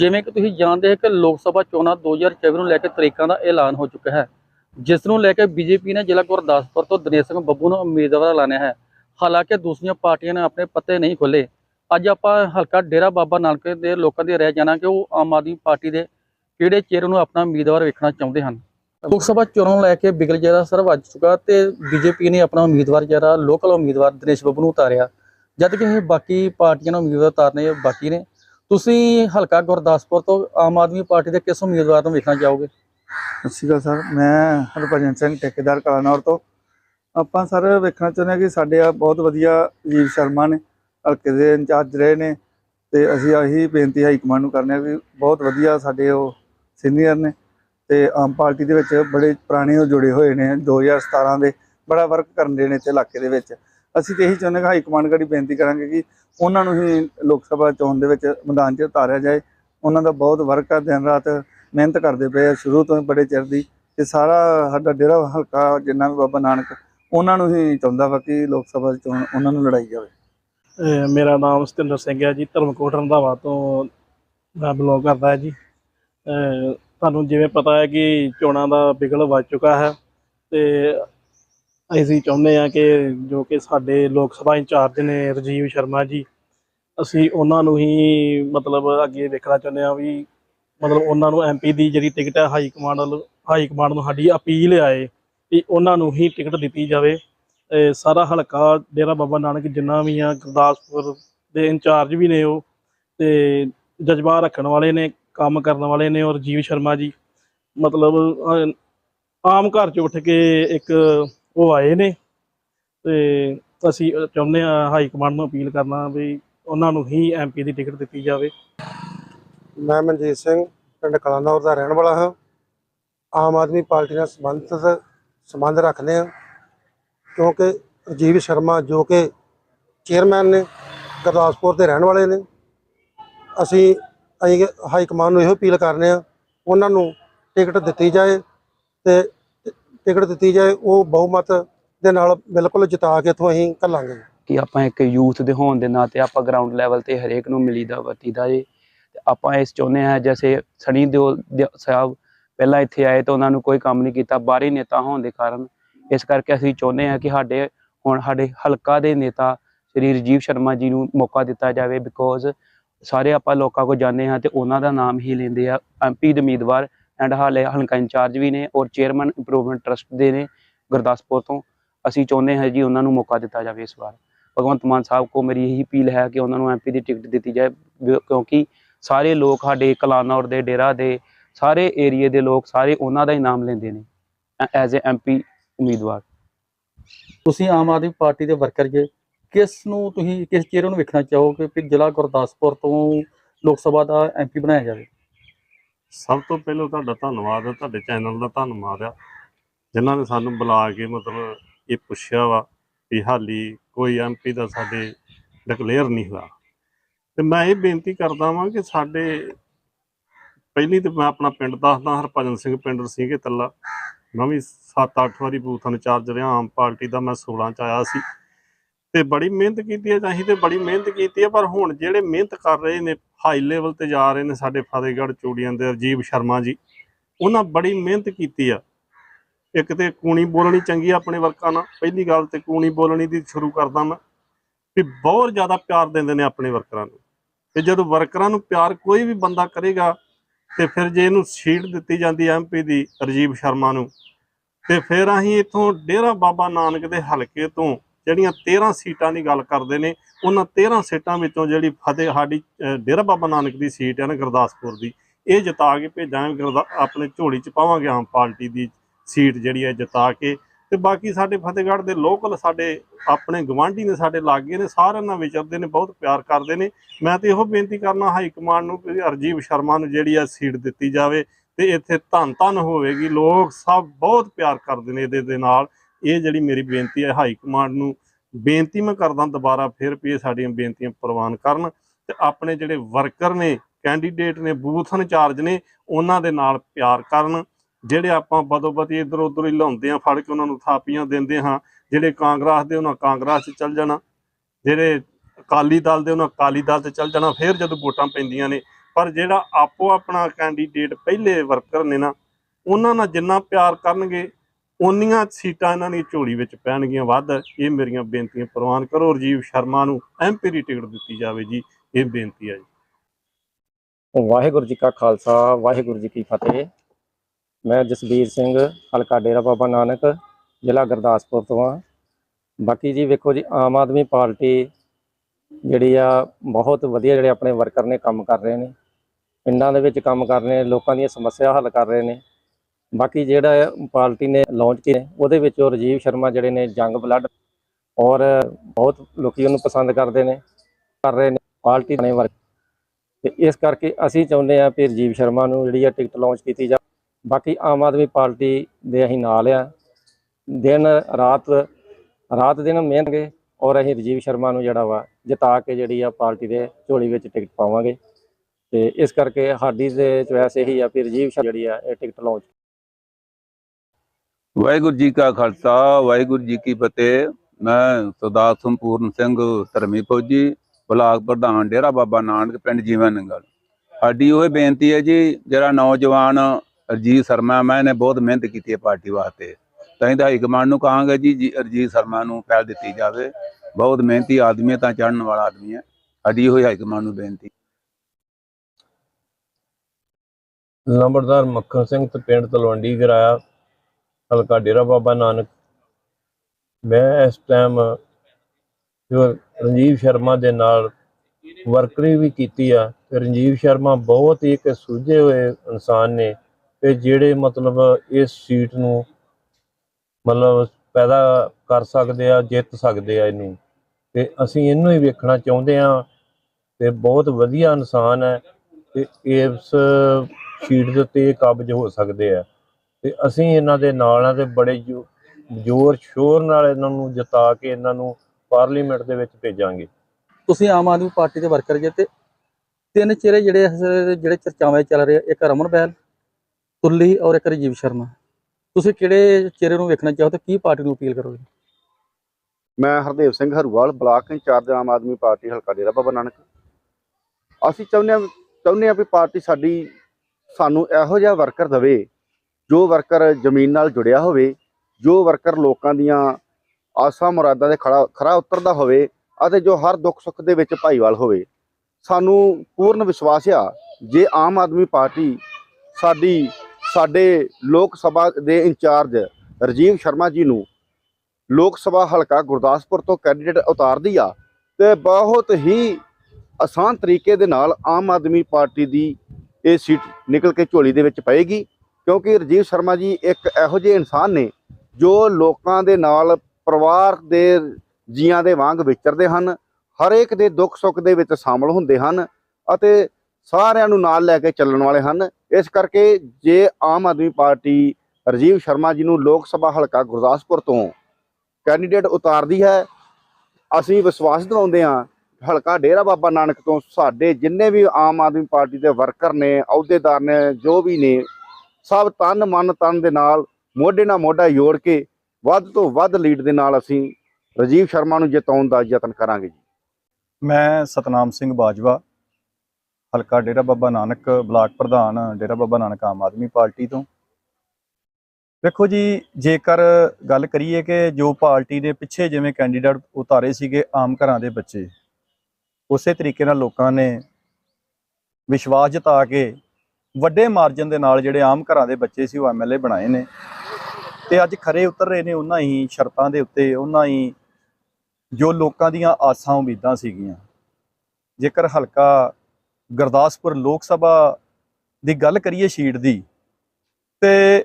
ਜਿਵੇਂ ਕਿ ਤੁਸੀਂ ਜਾਣਦੇ ਹੋ ਕਿ ਲੋਕ ਸਭਾ ਚੋਣਾਂ 2024 ਨੂੰ ਲੈ ਕੇ ਤਰੀਕਾਂ ਦਾ ਐਲਾਨ ਹੋ ਚੁੱਕਾ ਹੈ, ਜਿਸ ਨੂੰ ਲੈ ਕੇ ਬੀਜੇਪੀ ਨੇ ਜ਼ਿਲ੍ਹਾ ਗੁਰਦਾਸਪੁਰ ਤੋਂ ਦਿਨੇਸ਼ ਸਿੰਘ ਬੱਬੂ ਨੂੰ ਉਮੀਦਵਾਰ ਐਲਾਨਿਆ ਹੈ। ਹਾਲਾਂਕਿ ਦੂਸਰੀਆਂ ਪਾਰਟੀਆਂ ਨੇ ਆਪਣੇ ਪੱਤੇ ਨਹੀਂ ਖੋਲੇ ਅੱਜ ਆਪਾਂ ਹਲਕਾ ਡੇਰਾ ਬਾਬਾ ਨਾਨਕ ਦੇ ਲੋਕਾਂ ਦੇ ਰਹਿ ਜਾਣਾ ਕਿ ਉਹ ਆਮ ਆਦਮੀ ਪਾਰਟੀ ਦੇ ਕਿਹੜੇ ਚਿਹਰੇ ਨੂੰ ਆਪਣਾ ਉਮੀਦਵਾਰ ਵੇਖਣਾ ਚਾਹੁੰਦੇ ਹਨ? ਲੋਕ ਸਭਾ ਚੋਣਾਂ ਨੂੰ ਲੈ ਕੇ ਬਿਗਲ ਜਿਹੜਾ ਸਰ ਵੱਜ ਚੁੱਕਾ ਤੇ ਬੀਜੇਪੀ ਨੇ ਆਪਣਾ ਉਮੀਦਵਾਰ ਜਿਹੜਾ ਲੋਕਲ ਉਮੀਦਵਾਰ ਦਿਨੇਸ਼ ਬੱਬੂ ਨੂੰ ਉਤਾਰਿਆ। ਜਦ ਕਿ ਇਹ ਬਾਕੀ ਪਾਰਟੀਆਂ ਨੂੰ ਉਮੀਦਵਾਰ ਉਤਾਰਨੇ ਬਾਕੀ ਨੇ। ਤੁਸੀਂ ਹਲਕਾ ਗੁਰਦਾਸਪੁਰ ਤੋਂ ਆਮ ਆਦਮੀ ਪਾਰਟੀ ਦੇ ਕਿਸ ਉਮੀਦਵਾਰ ਨੂੰ ਵੇਖਣਾ ਚਾਹੋਗੇ? ਸਤਿ ਸ਼੍ਰੀ ਅਕਾਲ ਸਰ, ਮੈਂ ਹਰਭਜਨ ਸਿੰਘ, ਠੇਕੇਦਾਰ ਕਲਾਨੌਰ ਤੋਂ। ਆਪਾਂ ਸਰ ਵੇਖਣਾ ਚਾਹੁੰਦੇ ਹਾਂ ਕਿ ਸਾਡੇ ਆ ਬਹੁਤ ਵਧੀਆ ਅਜੀਬ ਸ਼ਰਮਾ ਨੇ, ਹਲਕੇ ਦੇ ਇੰਚਾਰਜ ਰਹੇ ਨੇ ਤੇ ਅਸੀਂ ਆਹੀ ਬੇਨਤੀ ਹਾਈ ਕਮਾਂਡ ਨੂੰ ਕਰਨੇ ਆ ਕਿ ਬਹੁਤ ਵਧੀਆ ਸਾਡੇ ਉਹ ਸੀਨੀਅਰ ਨੇ ਤੇ ਆਮ ਪਾਰਟੀ ਦੇ ਵਿੱਚ ਬੜੇ ਪੁਰਾਣੇ ਉਹ ਜੁੜੇ ਹੋਏ ਨੇ 2017 ਦੇ ਬੜਾ ਵਰਕ ਕਰਨ ਦੇ ਨੇ ਤੇ ਇਲਾਕੇ ਦੇ ਵਿੱਚ। ਅਸੀਂ ਤੇ ਇਹੀ ਚਾਹੁੰਦੇ ਹਾਂ ਹਾਈ ਕਮਾਂਡ ਗੜੀ ਬੇਨਤੀ ਕਰਾਂਗੇ ਕਿ ਉਹਨਾਂ ਨੂੰ ਹੀ ਲੋਕ ਸਭਾ ਚੋਣ ਦੇ ਵਿੱਚ ਮੈਦਾਨ 'ਚ ਉਤਾਰਿਆ ਜਾਏ। ਉਹਨਾਂ ਦਾ ਬਹੁਤ ਵਰਕ ਆ, ਦਿਨ ਰਾਤ ਮਿਹਨਤ ਕਰਦੇ ਪਏ ਆ, ਸ਼ੁਰੂ ਤੋਂ ਹੀ ਬੜੇ ਚਿਰ ਦੀ। ਤੇ ਸਾਰਾ ਸਾਡਾ ਡੇਰਾ ਹਲਕਾ ਜਿੰਨਾ ਵੀ ਬਾਬਾ ਨਾਨਕ, ਉਹਨਾਂ ਨੂੰ ਹੀ ਚਾਹੁੰਦਾ ਵਾ ਕਿ ਲੋਕ ਸਭਾ ਚੋਣ ਉਹਨਾਂ ਨੂੰ ਲੜਾਈ ਜਾਵੇ। ਮੇਰਾ ਨਾਮ ਸਤਿੰਦਰ ਸਿੰਘ ਹੈ ਜੀ, ਧਰਮਕੋਟ ਰੰਧਾਵਾ ਤੋਂ ਮੈਂ ਬਲੌਗ ਕਰਦਾ ਹੈ ਜੀ। ਤੁਹਾਨੂੰ ਜਿਵੇਂ ਪਤਾ ਹੈ ਕਿ ਚੋਣਾਂ ਦਾ ਬਿਗਲ ਵੱਜ ਚੁੱਕਾ ਹੈ ਤੇ ਅਸੀਂ ਚਾਹੁੰਦੇ ਹਾਂ ਕਿ ਜੋ ਕਿ ਸਾਡੇ ਲੋਕ ਸਭਾ ਇੰਚਾਰਜ ਨੇ ਰਜੀਵ ਸ਼ਰਮਾ ਜੀ, ਅਸੀਂ ਉਹਨਾਂ ਨੂੰ ਹੀ ਮਤਲਬ ਅੱਗੇ ਦੇਖਣਾ ਚਾਹੁੰਦੇ ਹਾਂ ਵੀ ਮਤਲਬ ਉਹਨਾਂ ਨੂੰ ਐਮਪੀ ਦੀ ਜਿਹੜੀ ਟਿਕਟ ਹੈ ਹਾਈ ਕਮਾਂਡ ਵੱਲੋਂ, ਹਾਈ ਕਮਾਂਡ ਨੂੰ ਸਾਡੀ ਅਪੀਲ ਆਏ ਕਿ ਉਹਨਾਂ ਨੂੰ ਹੀ ਟਿਕਟ ਦਿੱਤੀ ਜਾਵੇ। ਇਹ ਸਾਰਾ ਹਲਕਾ ਡੇਰਾ ਬਾਬਾ ਨਾਨਕ ਜਿੰਨਾ ਵੀ ਆ, ਗੁਰਦਾਸਪੁਰ ਦੇ ਇੰਚਾਰਜ ਵੀ ਨੇ ਉਹ, ਤੇ ਜਜ਼ਬਾ ਰੱਖਣ ਵਾਲੇ ਨੇ, ਕੰਮ ਕਰਨ ਵਾਲੇ ਨੇ ਔਰ ਜੀਵ ਸ਼ਰਮਾ ਜੀ। ਮਤਲਬ ਆਮ ਘਰ ਚ ਉੱਠ ਕੇ ਇੱਕ ਉਹ ਆਏ ਨੇ ਤੇ ਅਸੀਂ ਚਾਹੁੰਦੇ ਆ ਹਾਈ ਕਮਾਂਡ ਨੂੰ ਅਪੀਲ ਕਰਨਾ ਵੀ ਉਹਨਾਂ ਨੂੰ ਹੀ ਐਮਪੀ ਦੀ ਟਿਕਟ ਦਿੱਤੀ ਜਾਵੇ। ਮੈਂ ਮਨਜੀਤ ਸਿੰਘ, ਪਿੰਡ ਕਲਾਨੌਰ ਦਾ ਰਹਿਣ ਵਾਲਾ ਹਾਂ। ਆਮ ਆਦਮੀ ਪਾਰਟੀ ਨਾਲ ਸੰਬੰਧਿਤ ਸੰਬੰਧ ਰੱਖਦੇ ਹਾਂ ਕਿਉਂਕਿ ਰਾਜੀਵ ਸ਼ਰਮਾ ਜੋ ਕਿ ਚੇਅਰਮੈਨ ਨੇ, ਗੁਰਦਾਸਪੁਰ ਦੇ ਰਹਿਣ ਵਾਲੇ ਨੇ। ਅਸੀਂ ਅਸੀਂ ਹਾਈ ਕਮਾਂਡ ਨੂੰ ਇਹੋ ਅਪੀਲ ਕਰਨੇ ਆ ਉਹਨਾਂ ਨੂੰ ਟਿਕਟ ਦਿੱਤੀ ਜਾਏ ਤੇ ਟਿਕਟ ਦਿੱਤੀ ਜਾਏ, ਉਹ ਬਹੁਮਤ ਦੇ ਨਾਲ ਬਿਲਕੁਲ ਜਿਤਾ ਕੇ ਇੱਥੋਂ ਅਸੀਂ ਘੱਲਾਂਗੇ। ਕਿ ਆਪਾਂ ਇੱਕ ਯੂਥ ਦੇ ਹੋਣ ਦੇ ਨਾਤੇ ਆਪਾਂ ਗਰਾਊਂਡ ਲੈਵਲ ਤੇ ਹਰੇਕ ਨੂੰ ਮਿਲੀਦਾ, ਵਰਤੀਦਾ ਜੇ। ਆਪਾਂ ਇਸ ਚਾਹੁੰਦੇ ਹਾਂ, ਜੈਸੇ ਸਣੀ ਦਿਓਲ ਸਾਹਿਬ ਪਹਿਲਾਂ ਇੱਥੇ ਆਏ ਤਾਂ ਉਹਨਾਂ ਨੂੰ ਕੋਈ ਕੰਮ ਨਹੀਂ ਕੀਤਾ, ਬਾਹਰੀ ਨੇਤਾ ਹੋਣ ਦੇ ਕਾਰਨ। ਇਸ ਕਰਕੇ ਅਸੀਂ ਚਾਹੁੰਦੇ ਹਾਂ ਕਿ ਸਾਡੇ ਹੁਣ ਸਾਡੇ ਹਲਕਾ ਦੇ ਨੇਤਾ ਸ਼੍ਰੀ ਰਜੀਵ ਸ਼ਰਮਾ ਜੀ ਨੂੰ ਮੌਕਾ ਦਿੱਤਾ ਜਾਵੇ ਬਿਕੋਜ਼ ਸਾਰੇ ਆਪਾਂ ਲੋਕਾਂ ਕੋ ਜਾਣਦੇ ਹਾਂ ਤੇ ਉਹਨਾਂ ਦਾ ਨਾਮ ਹੀ ਲੈਂਦੇ ਆ। ਐਮਪੀ ਦੇ ਉਮੀਦਵਾਰ ਐਂਡ ਹਾਲੇ ਹਲਕਾ ਇੰਚਾਰਜ ਵੀ ਨੇ ਔਰ ਚੇਅਰਮੈਨ ਇੰਪਰੂਵਮੈਂਟ ਟਰਸਟ ਦੇ ਨੇ ਗੁਰਦਾਸਪੁਰ ਤੋਂ। ਅਸੀਂ ਚਾਹੁੰਦੇ ਹਾਂ ਜੀ ਉਹਨਾਂ ਨੂੰ ਮੌਕਾ ਦਿੱਤਾ ਜਾਵੇ ਇਸ ਵਾਰ। ਭਗਵੰਤ ਮਾਨ ਸਾਹਿਬ ਕੋ ਮੇਰੀ ਇਹੀ ਅਪੀਲ ਹੈ ਕਿ ਉਹਨਾਂ ਨੂੰ ਐਮਪੀ ਦੀ ਟਿਕਟ ਦਿੱਤੀ ਜਾਏ ਕਿਉਂਕਿ ਸਾਰੇ ਲੋਕ ਸਾਡੇ ਕਲਾਨੌਰ ਦੇ, ਡੇਰਾ ਦੇ, ਸਾਰੇ ਏਰੀਏ ਦੇ ਲੋਕ ਸਾਰੇ ਉਹਨਾਂ ਦਾ ਹੀ ਨਾਮ ਲੈਂਦੇ ਨੇ ਐਜ਼ ਅ ਐਮਪੀ ਉਮੀਦਵਾਰ। ਤੁਸੀਂ ਆਮ ਆਦਮੀ ਪਾਰਟੀ ਦੇ ਵਰਕਰ ਜੇ, ਕਿਸ ਨੂੰ ਤੁਸੀਂ, ਕਿਸ ਚਿਹਰੇ ਨੂੰ ਵੇਖਣਾ ਚਾਹੋਗੇ ਕਿ ਜ਼ਿਲ੍ਹਾ ਗੁਰਦਾਸਪੁਰ ਤੋਂ ਲੋਕ ਸਭਾ ਦਾ ਐਮਪੀ ਬਣਾਇਆ ਜਾਵੇ? ਸਭ ਤੋਂ ਪਹਿਲਾਂ ਤੁਹਾਡਾ ਧੰਨਵਾਦ ਹੈ, ਤੁਹਾਡੇ ਚੈਨਲ ਦਾ ਧੰਨਵਾਦ ਆ ਜਿਨ੍ਹਾਂ ਨੇ ਸਾਨੂੰ ਬੁਲਾ ਕੇ ਮਤਲਬ ਇਹ ਪੁੱਛਿਆ ਵਾ ਵੀ ਹਾਲੀ ਕੋਈ ਐਮਪੀ ਦਾ ਸਾਡੇ ਡਿਕਲੇਅਰ ਨਹੀਂ ਹੋਇਆ। ਤੇ ਮੈਂ ਇਹ ਬੇਨਤੀ ਕਰਦਾ ਵਾਂ ਕਿ ਸਾਡੇ ਪਹਿਲੀ ਤੇ ਮੈਂ ਆਪਣਾ ਪਿੰਡ ਦੱਸਦਾ, ਹਰਭਜਨ ਸਿੰਘ ਪਿੰਡ ਰਸੀਂਗੇ ਤੱਲਾ। ਮੈਂ ਵੀ 7-8 ਵਾਰੀ ਬੂਥ ਇੰਚਾਰਜ ਰਿਹਾ, ਆਮ ਪਾਰਟੀ ਦਾ ਮੈਂ 16 ਚ ਆਇਆ ਸੀ। ਤੇ ਬੜੀ ਮਿਹਨਤ ਕੀਤੀ ਹੈ, ਅਸੀਂ ਤੇ ਬੜੀ ਮਿਹਨਤ ਕੀਤੀ ਹੈ, ਪਰ ਹੁਣ ਜਿਹੜੇ ਮਿਹਨਤ ਕਰ ਰਹੇ ਨੇ ਹਾਈ ਲੈਵਲ ਤੇ ਜਾ ਰਹੇ ਨੇ ਸਾਡੇ ਫਤਿਹਗੜ੍ਹ ਚੂੜੀਆਂ ਦੇ ਰਜੀਵ ਸ਼ਰਮਾ ਜੀ। ਉਹਨਾਂ ਬੜੀ ਮਿਹਨਤ ਕੀਤੀ ਆ। ਇੱਕ ਤੇ ਕੂਣੀ ਬੋਲਣੀ ਚੰਗੀ ਆ ਆਪਣੇ ਵਰਕਾਂ ਨਾਲ। ਪਹਿਲੀ ਗੱਲ ਤੇ ਕੂਣੀ ਬੋਲਣੀ ਦੀ ਸ਼ੁਰੂ ਕਰਦਾ ਮੈਂ ਵੀ ਬਹੁਤ ਜ਼ਿਆਦਾ ਪਿਆਰ ਦਿੰਦੇ ਨੇ ਆਪਣੇ ਵਰਕਰਾਂ ਨੂੰ। ਤੇ ਜਦੋਂ ਵਰਕਰਾਂ ਨੂੰ ਪਿਆਰ ਕੋਈ ਵੀ ਬੰਦਾ ਕਰੇਗਾ ਤੇ ਫਿਰ ਜੇ ਇਹਨੂੰ ਸੀਟ ਦਿੱਤੀ ਜਾਂਦੀ ਐਮਪੀ ਦੀ ਰਜੀਵ ਸ਼ਰਮਾ ਨੂੰ, ਤੇ ਫਿਰ ਅਸੀਂ ਇੱਥੋਂ ਡੇਰਾ ਬਾਬਾ ਨਾਨਕ ਦੇ ਹਲਕੇ ਤੋਂ ਜਿਹੜੀਆਂ 13 ਸੀਟਾਂ ਦੀ ਗੱਲ ਕਰਦੇ ਨੇ ਉਹਨਾਂ 13 ਸੀਟਾਂ ਵਿੱਚੋਂ ਜਿਹੜੀ ਫਤਿਹ ਸਾਡੀ ਡੇਰਾ ਬਾਬਾ ਨਾਨਕ ਦੀ ਸੀਟ ਹੈ ਨਾ ਗੁਰਦਾਸਪੁਰ ਦੀ, ਇਹ ਜਿਤਾ ਕੇ ਭੇਜਾਂਗੇ ਗੁਰਦਾ- ਆਪਣੇ ਝੋਲੀ ਚ ਪਾਵਾਂਗੇ ਆਮ ਪਾਰਟੀ ਦੀ ਸੀਟ ਜਿਹੜੀ ਹੈ ਜਿਤਾ ਕੇ। ਤੇ ਬਾਕੀ ਸਾਡੇ ਫਤਿਹਗੜ੍ਹ ਦੇ ਲੋਕਲ ਸਾਡੇ ਆਪਣੇ ਗਵਾਂਢੀ ਨੇ ਸਾਡੇ ਲਾਗੇ ਨੇ, ਸਾਰਿਆਂ ਨਾਲ ਵਿਚਰਦੇ ਨੇ, ਬਹੁਤ ਪਿਆਰ ਕਰਦੇ ਨੇ। ਮੈਂ ਤੇ ਇਹੋ ਬੇਨਤੀ ਕਰਨਾ ਹਾਈ ਕਮਾਂਡ ਨੂੰ ਕਿ ਅਰਜੀਵ ਸ਼ਰਮਾ ਨੂੰ ਜਿਹੜੀ ਆ ਸੀਟ ਦਿੱਤੀ ਜਾਵੇ ਤੇ ਇੱਥੇ ਧੰਨ ਧੰਨ ਹੋਵੇਗੀ। ਲੋਕ ਸਭ ਬਹੁਤ ਪਿਆਰ ਕਰਦੇ ਨੇ ਇਹਦੇ ਦੇ ਨਾਲ। ਇਹ ਜਿਹੜੀ ਮੇਰੀ ਬੇਨਤੀ ਹੈ ਹਾਈ ਕਮਾਂਡ ਨੂੰ ਬੇਨਤੀ ਮੈਂ ਕਰਦਾ ਦੁਬਾਰਾ ਫਿਰ ਵੀ ਇਹ ਸਾਡੀਆਂ ਬੇਨਤੀਆਂ ਪ੍ਰਵਾਨ ਕਰਨ ਤੇ ਆਪਣੇ ਜਿਹੜੇ ਵਰਕਰ ਨੇ ਕੈਂਡੀਡੇਟ ਨੇ ਬੂਥ ਇੰਚਾਰਜ ਨੇ, ਉਹਨਾਂ ਦੇ ਨਾਲ ਪਿਆਰ ਕਰਨ, ਜਿਹੜੇ ਆਪਾਂ ਬਦੋਬਦੀ ਇੱਧਰ ਉੱਧਰ ਹੀ ਲਾਉਂਦੇ ਆ ਫੜ ਕੇ ਉਹਨਾਂ ਨੂੰ ਥਾਪੀਆਂ ਦਿੰਦੇ ਹਾਂ, ਜਿਹੜੇ ਕਾਂਗਰਸ ਦੇ ਉਹਨਾਂ ਕਾਂਗਰਸ 'ਚ ਚੱਲ ਜਾਣਾ, ਜਿਹੜੇ ਅਕਾਲੀ ਦਲ ਦੇ ਉਹਨਾਂ ਅਕਾਲੀ ਦਲ 'ਚ ਚੱਲ ਜਾਣਾ, ਫਿਰ ਜਦੋਂ ਵੋਟਾਂ ਪੈਂਦੀਆਂ ਨੇ, ਪਰ ਜਿਹੜਾ ਆਪੋ ਆਪਣਾ ਕੈਂਡੀਡੇਟ ਪਹਿਲੇ ਵਰਕਰ ਨੇ ਨਾ, ਉਹਨਾਂ ਨਾਲ ਜਿੰਨਾ ਪਿਆਰ ਕਰਨਗੇ ਉਨੀਆਂ ਸੀਟਾਂ ਇਹਨਾਂ ਦੀ ਝੋਲੀ ਵਿੱਚ ਪੈਣਗੀਆਂ। ਵੱਧ ਇਹ ਮੇਰੀਆਂ ਬੇਨਤੀਆਂ। ਪ੍ਰਵਾਨ ਕਰੋ ਰਜੀਵ ਸ਼ਰਮਾ ਨੂੰ ਐਮਪੀ ਦੀ ਟਿਕਟ ਦਿੱਤੀ ਜਾਵੇ ਜੀ। ਇਹ ਬੇਨਤੀ ਹੈ ਜੀ। ਵਾਹਿਗੁਰੂ ਜੀ ਕਾ ਖਾਲਸਾ, ਵਾਹਿਗੁਰੂ ਜੀ ਕੀ ਫਤਿਹ। ਮੈਂ ਜਸਬੀਰ ਸਿੰਘ, ਹਲਕਾ ਡੇਰਾ ਬਾਬਾ ਨਾਨਕ, ਜ਼ਿਲ੍ਹਾ ਗੁਰਦਾਸਪੁਰ ਤੋਂ ਆ ਬਾਕੀ ਜੀ ਵੇਖੋ ਜੀ, ਆਮ ਆਦਮੀ ਪਾਰਟੀ ਜਿਹੜੀ ਆ, ਬਹੁਤ ਵਧੀਆ ਜਿਹੜੇ ਆਪਣੇ ਵਰਕਰ ਨੇ, ਕੰਮ ਕਰ ਰਹੇ ਨੇ। ਪਿੰਡਾਂ ਦੇ ਵਿੱਚ ਕੰਮ ਕਰ ਰਹੇ ਨੇ, ਲੋਕਾਂ ਦੀਆਂ ਸਮੱਸਿਆ ਹੱਲ ਕਰ ਰਹੇ ਨੇ। ਬਾਕੀ ਜਿਹੜਾ ਪਾਰਟੀ ਨੇ ਲਾਂਚ ਕੀਤਾ ਉਹਦੇ ਵਿੱਚ ਉਹ ਰਾਜੀਵ ਸ਼ਰਮਾ ਜਿਹੜੇ ਨੇ ਜੰਗ ਬਲੱਡ ਔਰ ਬਹੁਤ ਲੋਕੀ ਉਹਨੂੰ ਪਸੰਦ ਕਰਦੇ ਨੇ, ਕਰ ਰਹੇ ਨੇ, ਪਾਰਟੀ ਨੇ ਵਰਕ ਤੇ ਇਸ ਕਰਕੇ ਅਸੀਂ ਚਾਹੁੰਦੇ ਹਾਂ ਕਿ ਰਾਜੀਵ ਸ਼ਰਮਾ ਨੂੰ ਜਿਹੜੀ ਆ ਟਿਕਟ ਲਾਂਚ ਕੀਤੀ ਜਾ ਬਾਕੀ ਆਮ ਆਦਮੀ ਪਾਰਟੀ ਦੇ ਅਸੀਂ ਨਾਲ ਆ। ਦਿਨ, ਰਾਤ ਰਾਤ ਦਿਨ ਮਿਹਨਤਗੇ ਔਰ ਅਸੀਂ ਰਾਜੀਵ ਸ਼ਰਮਾ ਨੂੰ ਜਿਹੜਾ ਵਾ ਜਿਤਾ ਕੇ ਜਿਹੜੀ ਆ ਪਾਰਟੀ ਦੇ ਝੋਲੀ ਵਿੱਚ ਟਿਕਟ ਪਾਵਾਂਗੇ। ਤੇ ਇਸ ਕਰਕੇ ਸਾਡੀ ਦੇ ਚੁਆਇਸ ਇਹੀ ਆ ਕਿ ਰਾਜੀਵ ਸ਼ਰਮਾ ਜਿਹੜੀ ਆ ਇਹ ਟਿਕਟ ਲਾਂਚ ਵਾਹਿਗੁਰੂ ਜੀ ਕਾ ਖਾਲਸਾ, ਵਾਹਿਗੁਰੂ ਜੀ ਕੀ ਫਤਿਹ। ਮੈਂ ਸਰਦਾਰ ਸੰਪੂਰਨ ਸਿੰਘ ਧਰਮੀ ਫੌਜੀ, ਬਲਾਕ ਪ੍ਰਧਾਨ ਡੇਰਾ ਬਾਬਾ ਨਾਨਕ ਪਿੰਡ ਜੀਵਨ ਨੰਗਲ। ਸਾਡੀ ਉਹ ਬੇਨਤੀ ਹੈ ਜੀ, ਜਿਹੜਾ ਨੌਜਵਾਨ ਅਰਜੀਤ ਸ਼ਰਮਾ, ਮੈਂ ਨੇ ਬਹੁਤ ਮਿਹਨਤ ਕੀਤੀ ਹੈ ਪਾਰਟੀ ਵਾਸਤੇ। ਤਾਂ ਇਹਦਾ ਹਾਈ ਕਮਾਂਡ ਨੂੰ ਕਹਾਂਗਾ ਜੀ ਜੀ ਅਰਜੀਤ ਸ਼ਰਮਾ ਨੂੰ ਪਹਿਲ ਦਿੱਤੀ ਜਾਵੇ। ਬਹੁਤ ਮਿਹਨਤੀ ਆਦਮੀ ਹੈ, ਤਾਂ ਚੜਨ ਵਾਲਾ ਆਦਮੀ ਹੈ। ਸਾਡੀ ਉਹ ਹਾਈ ਕਮਾਂਡ ਨੂੰ ਬੇਨਤੀ। ਲੰਬੜਦਾਰ ਮੱਖਣ ਸਿੰਘ ਤੇ ਪਿੰਡ ਤਲਵੰਡੀ ਗਰਾਇਆ ਹਲਕਾ ਡੇਰਾ ਬਾਬਾ ਨਾਨਕ। ਮੈਂ ਇਸ ਟਾਈਮ ਰਣਜੀਵ ਸ਼ਰਮਾ ਦੇ ਨਾਲ ਵਰਕਰੀ ਵੀ ਕੀਤੀ ਆ, ਤੇ ਰਣਜੀਵ ਸ਼ਰਮਾ ਬਹੁਤ ਹੀ ਇੱਕ ਸੁਝੇ ਹੋਏ ਇਨਸਾਨ ਨੇ, ਤੇ ਜਿਹੜੇ ਮਤਲਬ ਇਸ ਸੀਟ ਨੂੰ ਮਤਲਬ ਪੈਦਾ ਕਰ ਸਕਦੇ ਆ, ਜਿੱਤ ਸਕਦੇ ਆ ਇਹਨੂੰ। ਤੇ ਅਸੀਂ ਇਹਨੂੰ ਹੀ ਵੇਖਣਾ ਚਾਹੁੰਦੇ ਆ, ਤੇ ਬਹੁਤ ਵਧੀਆ ਇਨਸਾਨ ਹੈ, ਤੇ ਇਸ ਸੀਟ ਦੇ ਉੱਤੇ ਇਹ ਕਾਬਜ ਹੋ ਸਕਦੇ ਆ। ਤੇ ਅਸੀਂ ਇਹਨਾਂ ਦੇ ਨਾਲ ਆ ਤੇ ਬੜੇ ਜ਼ੋਰ ਸ਼ੋਰ ਨਾਲ ਇਹਨਾਂ ਨੂੰ ਜਿਤਾ ਕੇ ਇਹਨਾਂ ਨੂੰ ਪਾਰਲੀਮੈਂਟ ਦੇ ਵਿੱਚ ਭੇਜਾਂਗੇ। ਤੁਸੀਂ ਆਮ ਆਦਮੀ ਪਾਰਟੀ ਦੇ ਵਰਕਰ ਜੇ ਤੇ ਤਿੰਨ ਚਿਹਰੇ ਜਿਹੜੇ ਜਿਹੜੇ ਚਰਚਾਵਾਂ 'ਚ ਚੱਲ ਰਹੇ ਆ ਇੱਕ ਰਮਨ ਬੈਲ ਤੁੱਲੀ ਔਰ ਇੱਕ ਰਾਜੀਵ ਸ਼ਰਮਾ। ਤੁਸੀਂ ਕਿਹੜੇ ਚਿਹਰੇ ਨੂੰ ਵੇਖਣਾ ਚਾਹੋ ਤੇ ਕੀ ਪਾਰਟੀ ਨੂੰ ਅਪੀਲ ਕਰੋਗੇ? ਮੈਂ Hardev Singh Haruwal block incharge Aam Aadmi Party ਹਲਕਾ ਡੇਰਾ ਬਾਬਾ ਨਾਨਕ। ਅਸੀਂ ਚਾਹੁੰਦੇ ਹਾਂ ਚਾਹੁੰਦੇ ਹਾਂ ਵੀ ਪਾਰਟੀ ਸਾਡੀ ਸਾਨੂੰ ਇਹੋ ਜਿਹਾ ਵਰਕਰ ਦਵੇ ਜੋ ਵਰਕਰ ਜ਼ਮੀਨ ਨਾਲ ਜੁੜਿਆ ਹੋਵੇ, ਜੋ ਵਰਕਰ ਲੋਕਾਂ ਦੀਆਂ ਆਸਾਂ ਮੁਰਾਦਾਂ ਦੇ ਖੜਾ, ਖਰਾ ਉਤਰਦਾ ਹੋਵੇ ਅਤੇ ਜੋ ਹਰ ਦੁੱਖ ਸੁੱਖ ਦੇ ਵਿੱਚ ਭਾਈਵਾਲ ਹੋਵੇ, ਸਾਨੂੰ ਪੂਰਨ ਵਿਸ਼ਵਾਸ ਆ ਜੇ ਆਮ ਆਦਮੀ ਪਾਰਟੀ ਸਾਡੀ, ਸਾਡੇ ਲੋਕ ਸਭਾ ਦੇ ਇੰਚਾਰਜ ਰਾਜੀਵ ਸ਼ਰਮਾ ਜੀ ਨੂੰ ਲੋਕ ਸਭਾ ਹਲਕਾ ਗੁਰਦਾਸਪੁਰ ਤੋਂ ਕੈਂਡੀਡੇਟ ਉਤਾਰਦੀ ਆ ਤੇ ਬਹੁਤ ਹੀ ਆਸਾਨ ਤਰੀਕੇ ਦੇ ਨਾਲ ਆਮ ਆਦਮੀ ਪਾਰਟੀ ਦੀ ਇਹ ਸੀਟ ਨਿਕਲ ਕੇ ਝੋਲੀ ਦੇ ਵਿੱਚ ਪਏਗੀ। ਕਿਉਂਕਿ ਰਜੀਵ ਸ਼ਰਮਾ ਜੀ ਇੱਕ ਇਹੋ ਜਿਹੇ ਇਨਸਾਨ ਨੇ ਜੋ ਲੋਕਾਂ ਦੇ ਨਾਲ ਪਰਿਵਾਰ ਦੇ ਜੀਆਂ ਦੇ ਵਾਂਗ ਵਿਚਰਦੇ ਹਨ ਹਰੇਕ ਦੇ ਦੁੱਖ ਸੁੱਖ ਦੇ ਵਿੱਚ ਸ਼ਾਮਲ ਹੁੰਦੇ ਹਨ ਅਤੇ ਸਾਰਿਆਂ ਨੂੰ ਨਾਲ ਲੈ ਕੇ ਚੱਲਣ ਵਾਲੇ ਹਨ। ਇਸ ਕਰਕੇ ਜੇ ਆਮ ਆਦਮੀ ਪਾਰਟੀ ਰਜੀਵ ਸ਼ਰਮਾ ਜੀ ਨੂੰ ਲੋਕ ਸਭਾ ਹਲਕਾ ਗੁਰਦਾਸਪੁਰ ਤੋਂ ਕੈਂਡੀਡੇਟ ਉਤਾਰਦੀ ਹੈ, ਅਸੀਂ ਵਿਸ਼ਵਾਸ ਦਿਵਾਉਂਦੇ ਹਾਂ, ਹਲਕਾ ਡੇਰਾ ਬਾਬਾ ਨਾਨਕ ਤੋਂ ਸਾਡੇ ਜਿੰਨੇ ਵੀ ਆਮ ਆਦਮੀ ਪਾਰਟੀ ਦੇ ਵਰਕਰ ਨੇ, ਅਹੁਦੇਦਾਰ ਨੇ, ਜੋ ਵੀ ਨੇ ਸਭ ਤਨ ਮਨ ਤਨ ਦੇ ਨਾਲ ਮੋਢੇ ਨਾਲ ਮੋਢਾ ਜੋੜ ਕੇ ਵੱਧ ਤੋਂ ਵੱਧ ਲੀਡ ਦੇ ਨਾਲ ਅਸੀਂ ਰਾਜੀਵ ਸ਼ਰਮਾ ਨੂੰ ਜਿਤਾਉਣ ਦਾ ਯਤਨ ਕਰਾਂਗੇ ਜੀ। ਮੈਂ ਸਤਨਾਮ ਸਿੰਘ ਬਾਜਵਾ, ਹਲਕਾ ਡੇਰਾ ਬਾਬਾ ਨਾਨਕ ਬਲਾਕ ਪ੍ਰਧਾਨ, ਡੇਰਾ ਬਾਬਾ ਨਾਨਕ ਆਮ ਆਦਮੀ ਪਾਰਟੀ ਤੋਂ। ਵੇਖੋ ਜੀ, ਜੇਕਰ ਗੱਲ ਕਰੀਏ ਕਿ ਜੋ ਪਾਰਟੀ ਦੇ ਪਿੱਛੇ ਜਿਵੇਂ ਕੈਂਡੀਡੇਟ ਉਤਾਰੇ ਸੀਗੇ ਆਮ ਘਰਾਂ ਦੇ ਬੱਚੇ, ਉਸੇ ਤਰੀਕੇ ਨਾਲ ਲੋਕਾਂ ਨੇ ਵਿਸ਼ਵਾਸ ਜਤਾ ਕੇ ਵੱਡੇ ਮਾਰਜਨ ਦੇ ਨਾਲ ਜਿਹੜੇ ਆਮ ਘਰਾਂ ਦੇ ਬੱਚੇ ਸੀ ਉਹ ਐਮਐਲਏ ਬਣਾਏ ਨੇ। ਤੇ ਅੱਜ ਖਰੇ ਉਤਰ ਰਹੇ ਨੇ ਉਹਨਾਂ ਹੀ ਸ਼ਰਤਾਂ ਦੇ ਉੱਤੇ, ਉਹਨਾਂ ਹੀ ਜੋ ਲੋਕਾਂ ਦੀਆਂ ਆਸਾਂ ਉਮੀਦਾਂ ਸੀਗੀਆਂ। ਜੇਕਰ ਹਲਕਾ ਗੁਰਦਾਸਪੁਰ ਲੋਕ ਸਭਾ ਦੀ ਗੱਲ ਕਰੀਏ ਸ਼ੀਟ ਦੀ, ਤੇ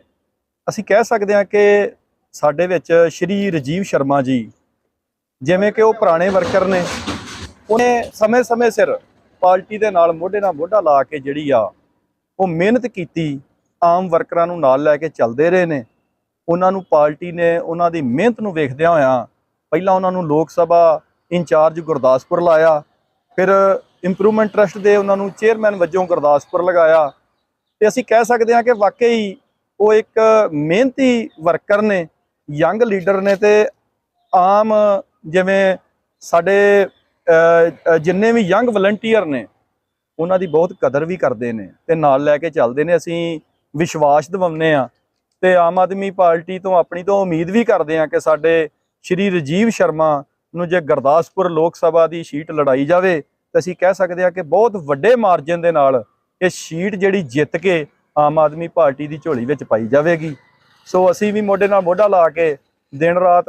ਅਸੀਂ ਕਹਿ ਸਕਦੇ ਹਾਂ ਕਿ ਸਾਡੇ ਵਿੱਚ ਸ਼੍ਰੀ ਰਾਜੀਵ ਸ਼ਰਮਾ ਜੀ, ਜਿਵੇਂ ਕਿ ਉਹ ਪੁਰਾਣੇ ਵਰਕਰ ਨੇ, ਉਹਨੇ ਸਮੇਂ-ਸਮੇਂ ਸਿਰ ਪਾਰਟੀ ਦੇ ਨਾਲ ਮੋਢੇ ਨਾਲ ਮੋਢਾ ਲਾ ਕੇ ਜਿਹੜੀ ਆ ਉਹ ਮਿਹਨਤ ਕੀਤੀ, ਆਮ ਵਰਕਰਾਂ ਨੂੰ ਨਾਲ ਲੈ ਕੇ ਚੱਲਦੇ ਰਹੇ ਨੇ। ਉਹਨਾਂ ਨੂੰ ਪਾਰਟੀ ਨੇ ਉਹਨਾਂ ਦੀ ਮਿਹਨਤ ਨੂੰ ਵੇਖਦਿਆਂ ਹੋਇਆਂ ਪਹਿਲਾਂ ਉਹਨਾਂ ਨੂੰ ਲੋਕ ਸਭਾ ਇੰਚਾਰਜ ਗੁਰਦਾਸਪੁਰ ਲਾਇਆ, ਫਿਰ ਇੰਪਰੂਵਮੈਂਟ ਟਰਸਟ ਦੇ ਉਹਨਾਂ ਨੂੰ ਚੇਅਰਮੈਨ ਵਜੋਂ ਗੁਰਦਾਸਪੁਰ ਲਗਾਇਆ। ਤੇ ਅਸੀਂ ਕਹਿ ਸਕਦੇ ਹਾਂ ਕਿ ਵਾਕਈ ਉਹ ਇੱਕ ਮਿਹਨਤੀ ਵਰਕਰ ਨੇ, ਯੰਗ ਲੀਡਰ ਨੇ ਤੇ ਆਮ ਜਿਵੇਂ ਸਾਡੇ ਜਿੰਨੇ ਵੀ ਯੰਗ ਵਲੰਟੀਅਰ ਨੇ ਉਹਨਾਂ ਦੀ ਬਹੁਤ ਕਦਰ ਵੀ ਕਰਦੇ ਨੇ ਤੇ ਨਾਲ ਲੈ ਕੇ ਚੱਲਦੇ ਨੇ, ਅਸੀਂ ਵਿਸ਼ਵਾਸ ਦਿਵਾਉਂਦੇ ਆ ਤੇ ਆਮ ਆਦਮੀ ਪਾਰਟੀ ਤੋਂ ਆਪਣੀ ਤੋਂ ਉਮੀਦ ਵੀ ਕਰਦੇ ਆ ਕਿ ਸਾਡੇ ਸ਼੍ਰੀ ਰਜੀਵ ਸ਼ਰਮਾ ਨੂੰ ਜੇ ਗੁਰਦਾਸਪੁਰ ਲੋਕ ਸਭਾ ਦੀ ਸੀਟ ਲੜਾਈ ਜਾਵੇ ਤਾਂ ਅਸੀਂ ਕਹਿ ਸਕਦੇ ਆ ਕਿ ਬਹੁਤ ਵੱਡੇ ਮਾਰਜਨ ਦੇ ਨਾਲ ਇਹ ਸੀਟ ਜਿਹੜੀ ਜਿੱਤ ਕੇ ਆਮ ਆਦਮੀ ਪਾਰਟੀ ਦੀ ਝੋਲੀ ਵਿੱਚ ਪਾਈ ਜਾਵੇਗੀ। ਸੋ ਅਸੀਂ ਵੀ ਮੋਢੇ ਨਾਲ ਮੋਢਾ ਲਾ ਕੇ ਦਿਨ ਰਾਤ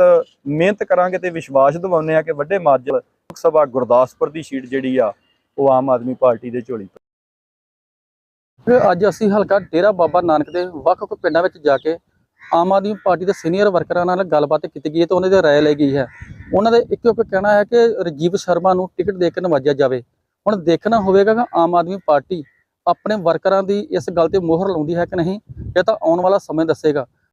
ਮਿਹਨਤ ਕਰਾਂਗੇ ਤੇ ਵਿਸ਼ਵਾਸ ਦਿਵਾਉਂਦੇ ਆ ਕਿ ਵੱਡੇ ਮਾਰਜਨ ਲੋਕ ਸਭਾ ਗੁਰਦਾਸਪੁਰ ਦੀ ਸੀਟ ਜਿਹੜੀ ਆ ਉਹ ਆਮ ਆਦਮੀ ਪਾਰਟੀ ਦੇ ਝੋਲੀ ਅੱਜ ਅਸੀਂ ਹਲਕਾ ਡੇਰਾ ਬਾਬਾ ਨਾਨਕ ਦੇ ਵੱਖ-ਵੱਖ ਪਿੰਡਾਂ ਵਿੱਚ ਜਾ ਕੇ ਆਮ ਆਦਮੀ ਪਾਰਟੀ ਦੇ ਸੀਨੀਅਰ ਵਰਕਰਾਂ ਨਾਲ ਗੱਲਬਾਤ ਕੀਤੀ ਗਈ ਹੈ ਤੇ ਉਹਨਾਂ ਦੀ ਰਾਏ ਲਈ ਗਈ ਹੈ। ਉਹਨਾਂ ਦੇ ਇੱਕੋ ਇੱਕ ਕਹਿਣਾ ਹੈ ਕਿ ਰਜੀਵ ਸ਼ਰਮਾ ਨੂੰ ਟਿਕਟ ਦੇ ਕੇ ਨਵਾਜਿਆ ਜਾਵੇ। ਹੁਣ ਦੇਖਣਾ ਹੋਵੇਗਾ ਕਿ ਆਮ ਆਦਮੀ ਪਾਰਟੀ ਆਪਣੇ ਵਰਕਰਾਂ ਦੀ ਇਸ ਗੱਲ ਤੇ ਮੋਹਰ ਲਾਉਂਦੀ ਹੈ ਕਿ ਨਹੀਂ, ਇਹ ਤਾਂ ਆਉਣ ਵਾਲਾ ਸਮੇਂ ਦੱਸੇਗਾ।